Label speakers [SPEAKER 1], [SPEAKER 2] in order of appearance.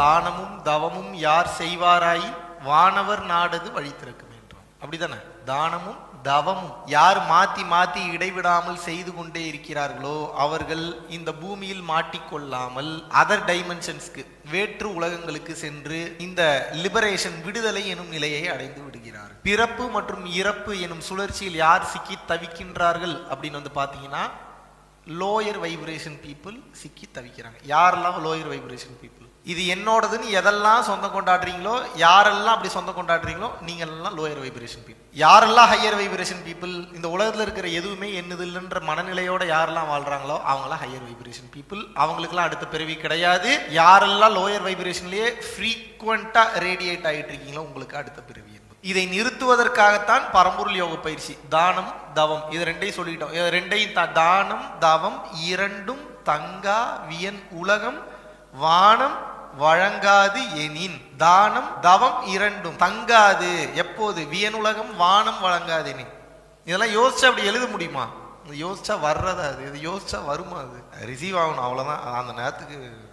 [SPEAKER 1] தானமும் தவமும் யார் செய்வாராய்? வானவர் நாடது வழி திறக்கும் என்றான். அப்படிதானே? தானமும் தவமும் யார் மாத்தி மாத்தி இடைவிடாமல் செய்து கொண்டே இருக்கிறார்களோ அவர்கள் இந்த பூமியில் மாட்டிக்கொள்ளாமல் அதர் டைமென்ஷன்ஸ்க்கு வேற்று உலகங்களுக்கு சென்று இந்த லிபரேஷன் விடுதலை எனும் நிலையை அடைந்து விடுகிறார் பிறப்பு மற்றும் இறப்பு எனும் சுழற்சியில் யார் சிக்கி தவிக்கின்றார்கள் அப்படின்னு வந்து பாத்தீங்கன்னா லோயர் வைப்ரேஷன் பீப்புள் சிக்கி தவிக்கிறாங்க. யாரெல்லாம் லோயர் வைப்ரேஷன் பீப்புள் இது என்னோடதுன்னு எதெல்லாம் சொந்தம் கொண்டாடுறீங்களோ யாரெல்லாம் அப்படி சொந்தம் கொண்டாடுறீங்களோ நீங்கள்லாம் லோயர் வைப்ரேஷன் பீப்புள் யாரெல்லாம் ஹையர் வைப்ரேஷன் பீப்புள் இந்த உலகத்தில் இருக்கிற எதுவுமே என்னது இல்லைன்ற மனநிலையோட யாரெல்லாம் வாழ்றாங்களோ அவங்களாம் ஹையர் வைப்ரேஷன் பீப்புள் அவங்களுக்குலாம் அடுத்த பிறவி கிடையாது. யாரெல்லாம் லோயர் வைப்ரேஷன்லேயே ஃப்ரீக்குவெண்ட்டாக ரேடியேட் ஆகிட்டு இருக்கீங்களோ உங்களுக்கு அடுத்த பிறவி இதை நிறுத்துவதற்காகத்தான் பரம்பொருள் யோக பயிற்சி. தானம் தவம். இது ரெண்டையும் சொல்லிட்டோம் இது ரெண்டையும் தானம் தவம் இரண்டும் தங்கா வியன் உலகம் வானம் வழங்காது எனின். தானம் தவம் இரண்டும் தங்காது. எப்போது? வியனுலகம் வானம் வழங்காது எனின். இதெல்லாம் யோசிச்சா அப்படி எழுத முடியுமா? யோசிச்சா வர்றதா அது? இது யோசிச்சா வருமா அது? ரிசீவ் ஆகணும். அவ்வளோதான் அந்த நேரத்துக்கு